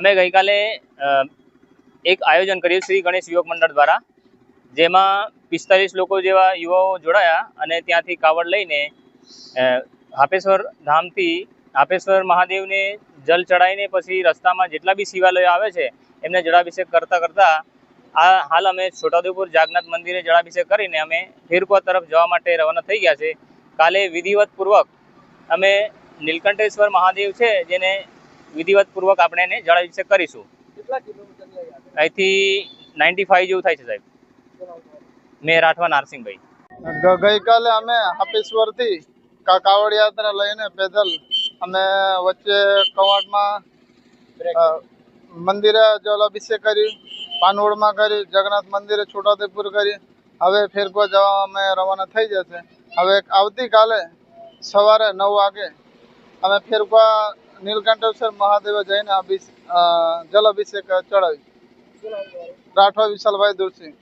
અમે ગઈકાલે એક આયોજન કર્યું શ્રી ગણેશ યુવક મંડળ દ્વારા, જેમાં પિસ્તાલીસ લોકો જેવા યુવાઓ જોડાયા અને ત્યાંથી કાવડ લઈને હાપેશ્વર ધામથી હાપેશ્વર મહાદેવને જલ ચડાવીને પછી રસ્તામાં જેટલા બી શિવાલયો આવે છે, એમને જળાભિષેક કરતાં કરતાં આ હાલ અમે છોટાઉદેપુર જાગનાથ મંદિરે જળાભિષેક કરીને અમે ફેરકુવા તરફ જવા માટે રવાના થઈ ગયા છે. કાલે વિધિવત પૂર્વક અમે નીલકંઠેશ્વર મહાદેવ છે, જેને વિધિવત પૂર્વક આપણે એને જળાભિષેક કરીશું. અહીંથી નાઇન્ટી ફાઈવ જેવું થાય છે સાહેબ. મેં રાઠવા નારસિંહભાઈ. ગઈકાલે અમે હાપેશ્વરથી કાકાવડ યાત્રા લઈને પેદલ અમે વચ્ચે કવાટમાં મંદિરે જલાભિષેક કર્યું પાનવડમાં કરી જગન્નાથ મંદિરે છોટાદેપુર કરી. હવે ફેરકો જવા અમે રવાના થઈ જશે. હવે આવતીકાલે સવારે નવ વાગે અમે ફેરકવા નીલકંઠેશ્વર મહાદેવ જઈને અભિષ- જલ અભિષેક ચડાવી શું નામ તમારું રાઠવા વિશાલભાઈ દુરસિંહ